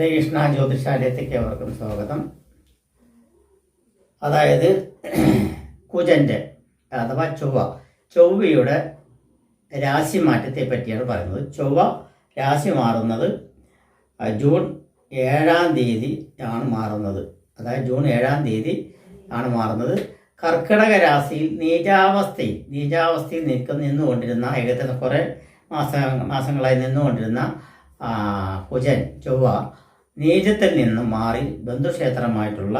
ശ്രീകൃഷ്ണ ജ്യോതിഷാലയത്തേക്ക് അവർക്കും സ്വാഗതം. അതായത് കുജന്റെ അഥവാ ചൊവ്വ. ചൊവ്വയുടെ രാശി മാറ്റത്തെ പറ്റിയാണ് പറയുന്നത്. ചൊവ്വ രാശി മാറുന്നത് ജൂൺ ഏഴാം തീയതി ആണ് മാറുന്നത്. അതായത് ജൂൺ ഏഴാം തീയതി ആണ് മാറുന്നത്. കർക്കിടക രാശിയിൽ നീചാവസ്ഥയിൽ നീചാവസ്ഥയിൽ നിൽക്കുന്ന നിന്നുകൊണ്ടിരുന്ന ഏകദേശം കുറേ മാസ മാസങ്ങളായി നിന്നുകൊണ്ടിരുന്ന കുജൻ ചൊവ്വ നീചത്തിൽ നിന്ന് മാറി ബന്ധുക്ഷേത്രമായിട്ടുള്ള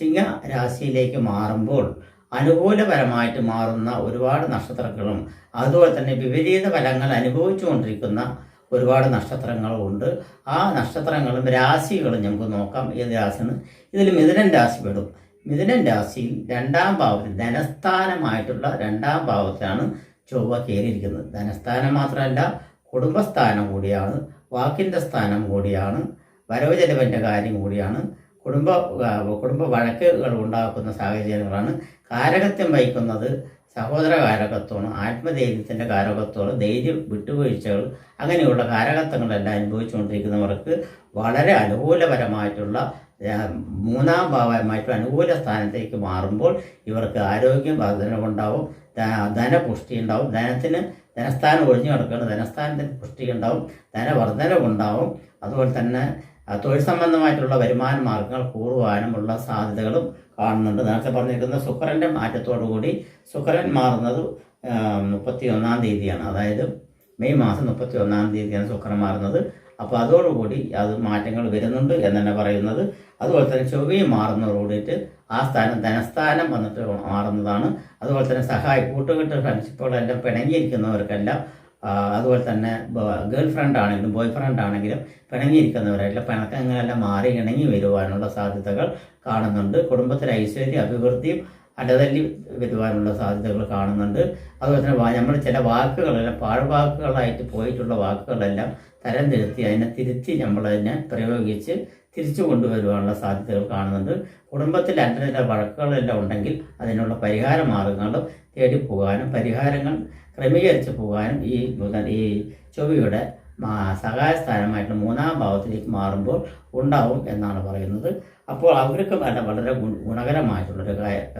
ചിങ്ങ രാശിയിലേക്ക് മാറുമ്പോൾ അനുകൂലപരമായിട്ട് മാറുന്ന ഒരുപാട് നക്ഷത്രങ്ങളും അതുപോലെ തന്നെ വിപരീത ഫലങ്ങൾ അനുഭവിച്ചുകൊണ്ടിരിക്കുന്ന ഒരുപാട് നക്ഷത്രങ്ങളും ഉണ്ട്. ആ നക്ഷത്രങ്ങളും രാശികളും നമുക്ക് നോക്കാം. ഏത് രാശിയാണ്? ഇതിൽ മിഥുനൻ രാശി പെടും. മിഥുനൻ രാശിയിൽ രണ്ടാം ഭാവത്തിൽ ധനസ്ഥാനമായിട്ടുള്ള രണ്ടാം ഭാവത്തിലാണ് ചൊവ്വ കയറിയിരിക്കുന്നത്. ധനസ്ഥാനം മാത്രമല്ല കുടുംബസ്ഥാനം കൂടിയാണ് വാക്കിന്റെ സ്ഥാനം കൂടിയാണ്. വരവ് ചെലവിന്റെ കാര്യം കൂടിയാണ്. കുടുംബ കുടുംബ വഴക്കുകൾ ഉണ്ടാക്കുന്ന സാഹചര്യങ്ങളാണ്. കാരകത്വം വഹിക്കുന്നത് സഹോദര കാരകത്വമാണ് ആത്മധൈര്യത്തിന്റെ കാരകത്വമാണ് ധൈര്യം വിട്ടുവീഴ്ചകൾ അങ്ങനെയുള്ള കാരകത്വങ്ങളെല്ലാം അനുഭവിച്ചുകൊണ്ടിരിക്കുന്നവർക്ക് വളരെ അനുകൂലപരമായിട്ടുള്ള മൂന്നാം ഭാവമായിട്ടും അനുകൂല സ്ഥാനത്തേക്ക് മാറുമ്പോൾ ഇവർക്ക് ആരോഗ്യം വർധനവുണ്ടാവും ധനപുഷ്ടി ഉണ്ടാവും ധനത്തിന് ധനസ്ഥാനം ഒഴിഞ്ഞു കിടക്കുകയാണ് ധനസ്ഥാനത്തിന് പുഷ്ടി ഉണ്ടാവും ധനവർദ്ധനവുണ്ടാവും അതുപോലെ തന്നെ തൊഴിൽ സംബന്ധമായിട്ടുള്ള വരുമാന മാർഗങ്ങൾ കൂടുവാനുമുള്ള സാധ്യതകളും കാണുന്നുണ്ട്. നേരത്തെ പറഞ്ഞിരിക്കുന്ന ശുക്രന്റെ മാറ്റത്തോടുകൂടി ശുക്രൻ മാറുന്നത് മുപ്പത്തി ഒന്നാം തീയതിയാണ്. അതായത് മെയ് മാസം മുപ്പത്തി ഒന്നാം തീയതിയാണ് ശുക്രൻ മാറുന്നത്. അപ്പോൾ അതോടുകൂടി അത് മാറ്റങ്ങൾ വരുന്നുണ്ട് എന്ന് തന്നെ പറയുന്നത്. അതുപോലെ തന്നെ ചൊവ്വയും മാറുന്നതോടുകൂടിയിട്ട് ആ സ്ഥാനം ധനസ്ഥാനം വന്നിട്ട് മാറുന്നതാണ്. അതുപോലെ തന്നെ സഹായ കൂട്ടുകെട്ട് ഫ്രണ്ട്ഷിപ്പുകളെല്ലാം പിണങ്ങിയിരിക്കുന്നവർക്കെല്ലാം അതുപോലെ തന്നെ ഗേൾ ഫ്രണ്ട് ആണെങ്കിലും ബോയ് ഫ്രണ്ട് ആണെങ്കിലും പിണങ്ങിയിരിക്കുന്നവരായിട്ടുള്ള പിണക്കങ്ങളെല്ലാം മാറി ഇണങ്ങി വരുവാനുള്ള സാധ്യതകൾ കാണുന്നുണ്ട്. കുടുംബത്തിലെ ഐശ്വര്യ അഭിവൃദ്ധിയും അലതല്ലി വരുവാനുള്ള സാധ്യതകൾ കാണുന്നുണ്ട്. അതുപോലെ തന്നെ നമ്മൾ ചില വാക്കുകളെല്ലാം പാഴ്വാക്കുകളായിട്ട് പോയിട്ടുള്ള വാക്കുകളെല്ലാം തരം തിരുത്തി അതിനെ തിരുത്തി നമ്മൾ അതിനെ പ്രയോഗിച്ച് തിരിച്ചു കൊണ്ടുവരുവാനുള്ള സാധ്യതകൾ കാണുന്നുണ്ട്. കുടുംബത്തിൽ അല്ലല്ല വഴക്കുകളെല്ലാം ഉണ്ടെങ്കിൽ അതിനുള്ള പരിഹാര മാർഗങ്ങളും തേടി പോകാനും പരിഹാരങ്ങൾ ക്രമീകരിച്ച് പോകാനും ഈ ബുധൻ ഈ ചൊവ്വയുടെ സഹായസ്ഥാനമായിട്ടുള്ള സഹായ സ്ഥാനമായിട്ട് മൂന്നാം ഭാവത്തിലേക്ക് മാറുമ്പോൾ ഉണ്ടാവും എന്നാണ് പറയുന്നത്. അപ്പോൾ അവർക്ക് വളരെ വളരെ ഗുണ- ഗുണകരമായിട്ടുള്ളൊരു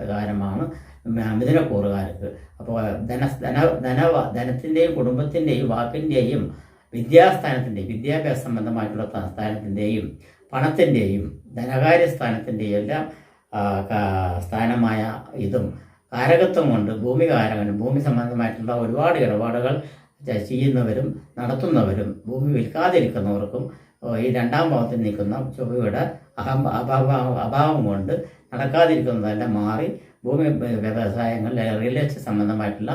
കാര്യമാണ് മിഥുനക്കൂറുകാർക്ക്. അപ്പോൾ ധന ധന ധന ധനത്തിന്റെയും കുടുംബത്തിന്റെയും വാക്കിന്റെയും വിദ്യാസ്ഥാനത്തിന്റെയും വിദ്യാഭ്യാസ സംബന്ധമായിട്ടുള്ള സ്ഥാനത്തിന്റെയും പണത്തിന്റെയും ധനകാര്യ സ്ഥാനത്തിന്റെയും എല്ലാം സ്ഥാനമായ ഇതും കാരകത്വം കൊണ്ട് ഭൂമി കാരകനും ഭൂമി സംബന്ധമായിട്ടുള്ള ഒരുപാട് ഇടപാടുകൾ ചെയ്യുന്നവരും നടത്തുന്നവരും ഭൂമി വിൽക്കാതിരിക്കുന്നവർക്കും ഈ രണ്ടാം ഭാവത്തിൽ നിൽക്കുന്ന ചൊവ്വയുടെ അഹം അഭാവ അഭാവം കൊണ്ട് നടക്കാതിരിക്കുന്നതെല്ലാം മാറി ഭൂമി വ്യ- വ്യവസായങ്ങൾ റിയൽ എസ്റ്റേറ്റ് സംബന്ധമായിട്ടുള്ള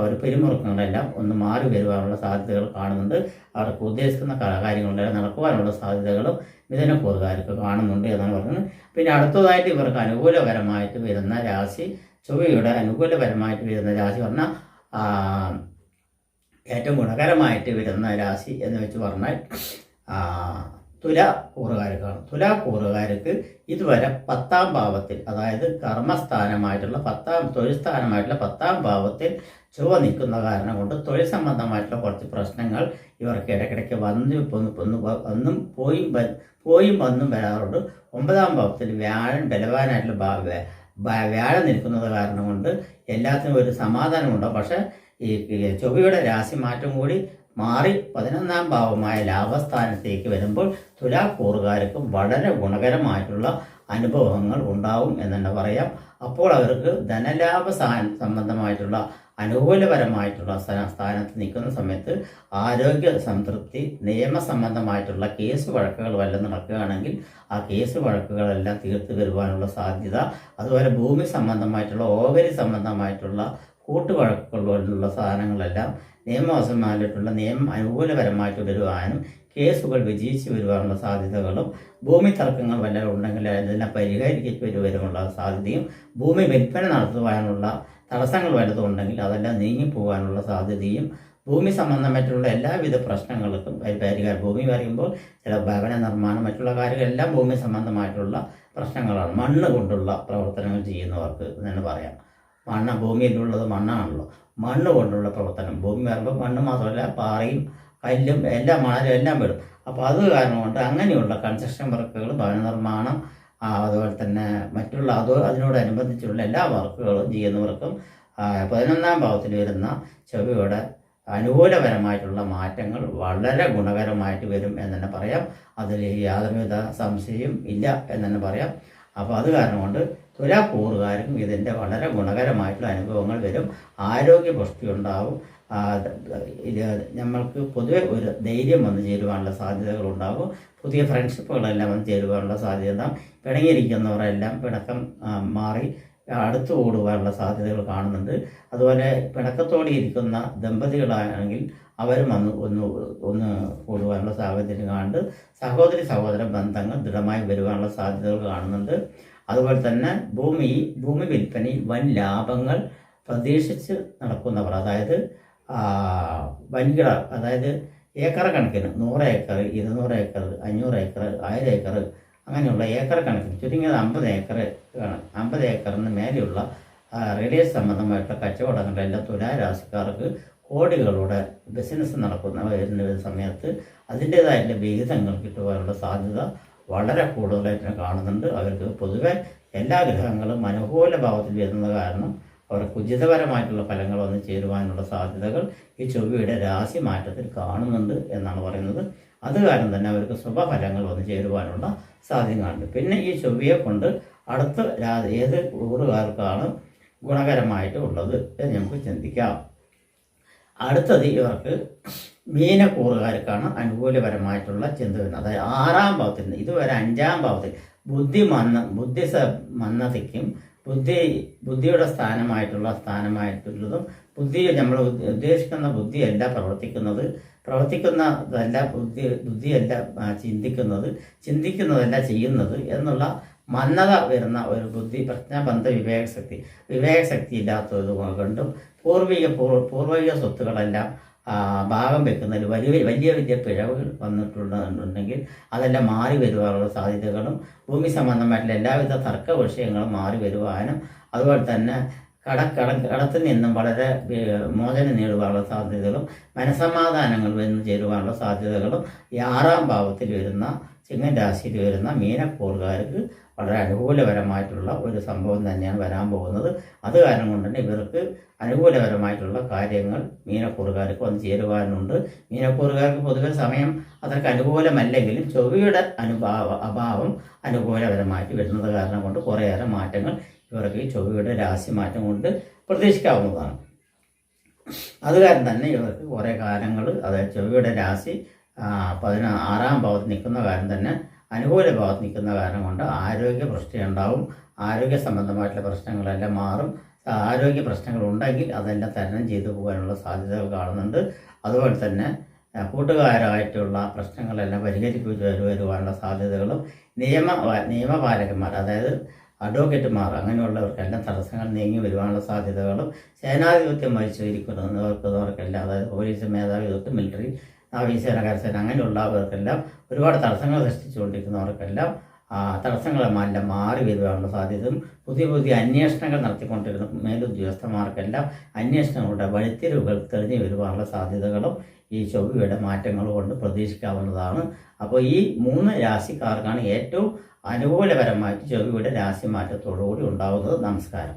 ഒരു പിരിമുറുക്കങ്ങളെല്ലാം ഒന്ന് മാറി വരുവാനുള്ള സാധ്യതകൾ കാണുന്നുണ്ട്. അവർക്ക് ഉദ്ദേശിക്കുന്ന കാര്യങ്ങളെല്ലാം നടക്കുവാനുള്ള സാധ്യതകളും മിഥുനക്കൂറുകാർക്ക് കാണുന്നുണ്ട് എന്നാണ് പറയുന്നത്. പിന്നെ അടുത്തതായിട്ട് ഇവർക്ക് അനുകൂലപരമായിട്ട് വരുന്ന രാശി ചൊവ്വയുടെ അനുകൂലപരമായിട്ട് വരുന്ന രാശി പറഞ്ഞാൽ ഏറ്റവും ഗുണകരമായിട്ട് വരുന്ന രാശി എന്ന് വെച്ച് പറഞ്ഞാൽ തുല കൂറുകാർക്കാണ്. തുല കൂറുകാർക്ക് ഇതുവരെ പത്താം ഭാവത്തിൽ അതായത് കർമ്മസ്ഥാനമായിട്ടുള്ള പത്താം തൊഴിൽ സ്ഥാനമായിട്ടുള്ള പത്താം ഭാവത്തിൽ ചുവ നിൽക്കുന്ന കാരണം കൊണ്ട് തൊഴിൽ സംബന്ധമായിട്ടുള്ള കുറച്ച് പ്രശ്നങ്ങൾ ഇവർക്ക് ഇടയ്ക്കിടയ്ക്ക് വന്ന് വന്ന് പോയും പോയും വന്നും വരാറുണ്ട്. ഒമ്പതാം ഭാവത്തിൽ വ്യാഴൻ ബലവാനായിട്ടുള്ള ഭാവ വ്യാഴം നിൽക്കുന്നത് കാരണം കൊണ്ട് എല്ലാത്തിനും ഒരു സമാധാനമുണ്ട്. പക്ഷേ ഈ ചൊവ്വയുടെ രാശി മാറ്റം കൂടി മാറി പതിനൊന്നാം ഭാവമായ ലാഭസ്ഥാനത്തേക്ക് വരുമ്പോൾ തുലാക്കൂറുകാർക്കും വളരെ ഗുണകരമായിട്ടുള്ള അനുഭവങ്ങൾ ഉണ്ടാവും എന്ന് തന്നെ പറയാം. അപ്പോൾ അവർക്ക് ധനലാഭ സംബന്ധമായിട്ടുള്ള അനുകൂലപരമായിട്ടുള്ള സ്ഥാനത്ത് നിൽക്കുന്ന സമയത്ത് ആരോഗ്യ സംതൃപ്തി നിയമസംബന്ധമായിട്ടുള്ള കേസ് വഴക്കുകൾ വല്ലതും നടക്കുകയാണെങ്കിൽ ആ കേസ് വഴക്കുകളെല്ലാം തീർത്തു വരുവാനുള്ള സാധ്യത അതുപോലെ ഭൂമി സംബന്ധമായിട്ടുള്ള ഓഹരി സംബന്ധമായിട്ടുള്ള കൂട്ടുവഴക്കുകൾ പോലുള്ള സാധനങ്ങളെല്ലാം നിയമവശമായിട്ടുള്ള നിയമം അനുകൂലപരമായിട്ട് വരുവാനും കേസുകൾ വിജയിച്ചു വരുവാനുള്ള സാധ്യതകളും ഭൂമി തർക്കങ്ങൾ വല്ലതും ഉണ്ടെങ്കിൽ അതിനെ പരിഹരിക്കു വരുവാനുള്ള സാധ്യതയും ഭൂമി വിൽപ്പന നടത്തുവാനുള്ള തടസ്സങ്ങൾ വല്ലതും ഉണ്ടെങ്കിൽ അതെല്ലാം നീങ്ങിപ്പോകാനുള്ള സാധ്യതയും ഭൂമി സംബന്ധമായിട്ടുള്ള എല്ലാവിധ പ്രശ്നങ്ങൾക്കും പരി- പരിഹാരം. ഭൂമി പറയുമ്പോൾ ചില ഭവന നിർമ്മാണം മറ്റുള്ള കാര്യങ്ങളെല്ലാം ഭൂമി സംബന്ധമായിട്ടുള്ള പ്രശ്നങ്ങളാണ്. മണ്ണ് കൊണ്ടുള്ള പ്രവർത്തനങ്ങൾ ചെയ്യുന്നവർക്ക് എന്ന് പറയാം. മണ്ണ് ഭൂമിയിലുള്ളത് മണ്ണാണല്ലോ. മണ്ണ് കൊണ്ടുള്ള പ്രവർത്തനം. ഭൂമി വരുമ്പോൾ മണ്ണ് മാത്രമല്ല പാറയും കല്ലും എല്ലാം മണലും എല്ലാം വരും. അപ്പോൾ അത് കാരണം കൊണ്ട് അങ്ങനെയുള്ള കൺസ്ട്രക്ഷൻ വർക്കുകൾ ഭവന നിർമ്മാണം അതുപോലെ തന്നെ മറ്റുള്ള അത് അതിനോടനുബന്ധിച്ചുള്ള എല്ലാ വർക്കുകളും ചെയ്യുന്നവർക്കും പതിനൊന്നാം ഭാവത്തിൽ വരുന്ന ചെവിയുടെ അനുകൂലപരമായിട്ടുള്ള മാറ്റങ്ങൾ വളരെ ഗുണകരമായിട്ട് വരും എന്ന് തന്നെ പറയാം. അതിൽ യാതൊരുവിധ സംശയവും ഇല്ല എന്ന് തന്നെ പറയാം. അപ്പോൾ അത് കാരണം കൊണ്ട് തുലാക്കൂറുകാർക്കും ഇതിന്റെ വളരെ ഗുണകരമായിട്ടുള്ള അനുഭവങ്ങൾ വരും. ആരോഗ്യ പുഷ്ടി ഉണ്ടാവും ഇത് നമ്മൾക്ക് പൊതുവെ ഒരു ധൈര്യം വന്നു ചേരുവാനുള്ള സാധ്യതകളുണ്ടാകും പുതിയ ഫ്രണ്ട്ഷിപ്പുകളെല്ലാം വന്ന് ചേരുവാനുള്ള സാധ്യത ഉണ്ടാകും പിണങ്ങിയിരിക്കുന്നവരെല്ലാം പിണക്കം മാറി അടുത്തു കൂടുവാനുള്ള സാധ്യതകൾ കാണുന്നുണ്ട്. അതുപോലെ പിണക്കത്തോടെ ഇരിക്കുന്ന ദമ്പതികളാണെങ്കിൽ അവരും വന്ന് ഒന്ന് ഒന്ന് കൂടുവാനുള്ള സാഹചര്യം കാണുന്നുണ്ട്. സഹോദരി സഹോദര ബന്ധങ്ങൾ ദൃഢമായി വരുവാനുള്ള സാധ്യതകൾ കാണുന്നുണ്ട്. അതുപോലെ തന്നെ ഭൂമി ഭൂമി വിൽപ്പനയിൽ വൻ ലാഭങ്ങൾ പ്രതീക്ഷിച്ച് നടക്കുന്നവർ അതായത് വൻകിട അതായത് ഏക്കർ കണക്കിന് നൂറ് ഏക്കർ ഇരുന്നൂറ് ഏക്കർ അഞ്ഞൂറ് ഏക്കർ ആയിരം ഏക്കർ അങ്ങനെയുള്ള ഏക്കർ കണക്കിന് ചുരുങ്ങിയത് അമ്പത് ഏക്കർ അമ്പത് ഏക്കറിന് മേലെയുള്ള സംബന്ധമായിട്ടുള്ള സംബന്ധമായിട്ടുള്ള കച്ചവടങ്ങളെല്ലാം തുലാരാശിക്കാർക്ക് കോടികളുടെ ബിസിനസ് നടക്കുന്ന വരുന്ന സമയത്ത് അതിന്റേതായിട്ടുള്ള വിഹിതങ്ങൾ കിട്ടുവാനുള്ള സാധ്യത വളരെ കൂടുതലായിട്ട് കാണുന്നുണ്ട്. അവർക്ക് പൊതുവെ എല്ലാ ഗ്രഹങ്ങളും അനുകൂല ഭാവത്തിൽ വരുന്നത് കാരണം അവർക്ക് ഉചിതപരമായിട്ടുള്ള ഫലങ്ങൾ വന്ന് ചേരുവാനുള്ള സാധ്യതകൾ ഈ ചൊവ്വയുടെ രാശി മാറ്റത്തിൽ കാണുന്നുണ്ട് എന്നാണ് പറയുന്നത്. അത് കാരണം തന്നെ അവർക്ക് ശുഭഫലങ്ങൾ വന്ന് ചേരുവാനുള്ള കാണുന്നുണ്ട് പിന്നെ ഈ ചൊവ്വയെ കൊണ്ട് അടുത്ത ഏത് ഊറുകാർക്കാണ് ഗുണകരമായിട്ട് ഉള്ളത് എന്ന് നമുക്ക് ചിന്തിക്കാം. അടുത്തത് ഇവർക്ക് മീനക്കൂറുകാർക്കാണ് അനുകൂലപരമായിട്ടുള്ള ചിന്ത വരുന്നത്. അതായത് ആറാം ഭാവത്തിൽ നിന്ന് ഇതുവരെ അഞ്ചാം ഭാവത്തിൽ ബുദ്ധി മന്ന ബുദ്ധി മന്നതയ്ക്കും ബുദ്ധി ബുദ്ധിയുടെ സ്ഥാനമായിട്ടുള്ള സ്ഥാനമായിട്ടുള്ളതും ബുദ്ധി നമ്മൾ ഉദ്ദേശിക്കുന്ന ബുദ്ധിയല്ല പ്രവർത്തിക്കുന്നത്. പ്രവർത്തിക്കുന്നതല്ല ബുദ്ധി ബുദ്ധിയല്ല ചിന്തിക്കുന്നത്. ചിന്തിക്കുന്നതല്ല ചെയ്യുന്നത് എന്നുള്ള മന്നത വരുന്ന ഒരു ബുദ്ധി പ്രജ്ഞാബന്ധ വിവേകശക്തി. വിവേകശക്തി ഇല്ലാത്തത് കൊണ്ടും പൂർവിക പൂർ- പൂർവിക സ്വത്തുക്കളെല്ലാം ആ, ഭാഗം വെക്കുന്നതിൽ വലിയ വലിയ വലിയ പിഴവുകൾ വന്നിട്ടുണ്ടെന്നുണ്ടെങ്കിൽ അതെല്ലാം മാറി വരുവാനുള്ള സാധ്യതകളും ഭൂമി സംബന്ധമായിട്ടുള്ള എല്ലാവിധ തർക്ക വിഷയങ്ങളും മാറി വരുവാനും അതുപോലെ തന്നെ കട കട കടത്തിൽ നിന്നും വളരെ മോചനം നേടുവാനുള്ള സാധ്യതകളും മനസമാധാനങ്ങൾ വന്നു ചേരുവാനുള്ള സാധ്യതകളും ഈ ആറാം ഭാവത്തിൽ വരുന്ന ചിങ്ങൻ രാശിയിൽ വരുന്ന മീനക്കൂറുകാർക്ക് വളരെ അനുകൂലപരമായിട്ടുള്ള ഒരു സംഭവം തന്നെയാണ് വരാൻ പോകുന്നത്. അത് കാരണം കൊണ്ട് തന്നെ ഇവർക്ക് അനുകൂലപരമായിട്ടുള്ള കാര്യങ്ങൾ മീനക്കൂറുകാർക്ക് വന്ന് ചേരുവാനുണ്ട്. മീനക്കൂറുകാർക്ക് പൊതുവെ സമയം അത്രയ്ക്ക് അനുകൂലമല്ലെങ്കിലും ചൊവ്വയുടെ അനുഭാവ അഭാവം അനുകൂലപരമായിട്ട് വരുന്നത് കാരണം കൊണ്ട് കുറേയേറെ മാറ്റങ്ങൾ ഇവർക്ക് ചൊവ്വയുടെ രാശി മാറ്റം കൊണ്ട് പ്രതീക്ഷിക്കാവുന്നതാണ്. അത് കാരണം തന്നെ ഇവർക്ക് കുറേ കാലങ്ങൾ അതായത് ചൊവ്വയുടെ രാശി പതിനാ ആറാം ഭാവത്ത് നിൽക്കുന്ന കാരണം തന്നെ അനുകൂല ഭാവത്ത് നിൽക്കുന്ന കാരണം കൊണ്ട് ആരോഗ്യ പ്രശ്നം ഉണ്ടാവും. ആരോഗ്യ സംബന്ധമായിട്ടുള്ള പ്രശ്നങ്ങളെല്ലാം മാറും. ആരോഗ്യ പ്രശ്നങ്ങൾ ഉണ്ടെങ്കിൽ അതെല്ലാം തരണം ചെയ്തു പോകാനുള്ള സാധ്യതകൾ കാണുന്നുണ്ട്. അതുപോലെ തന്നെ കൂട്ടുകാരായിട്ടുള്ള പ്രശ്നങ്ങളെല്ലാം പരിഹരിപ്പിച്ച് വരു- വരുവാനുള്ള സാധ്യതകളും നിയമ നിയമപാലകന്മാർ അതായത് അഡ്വക്കേറ്റുമാർ അങ്ങനെയുള്ളവർക്കെല്ലാം തടസ്സങ്ങൾ നീങ്ങി വരുവാനുള്ള സാധ്യതകളും സേനാധിപത്യം വഹിച്ചിരിക്കുന്നവർക്കെല്ലാം അതായത് പോലീസ് മേധാവി തൊട്ട് മിലിറ്ററി നാവികസേന കരസേന അങ്ങനെയുള്ളവർക്കെല്ലാം ഒരുപാട് തടസ്സങ്ങൾ സൃഷ്ടിച്ചുകൊണ്ടിരിക്കുന്നവർക്കെല്ലാം തടസ്സങ്ങളെല്ലാം മാറി വരുവാനുള്ള സാധ്യതയും പുതിയ പുതിയ അന്വേഷണങ്ങൾ നടത്തിക്കൊണ്ടിരുന്ന മേലുദ്യോഗസ്ഥന്മാർക്കെല്ലാം അന്വേഷണങ്ങളുടെ വഴിത്തിരിവുകൾ തെളിഞ്ഞു വരുവാനുള്ള സാധ്യതകളും ഈ ചൊവ്വയുടെ മാറ്റങ്ങൾ കൊണ്ട് പ്രതീക്ഷിക്കാവുന്നതാണ്. അപ്പോൾ ഈ മൂന്ന് രാശിക്കാർക്കാണ് ഏറ്റവും അനുകൂലപരമായിട്ട് ചെവിയുടെ രാശിമാറ്റത്തോടുകൂടി ഉണ്ടാവുന്നത് നമസ്കാരം.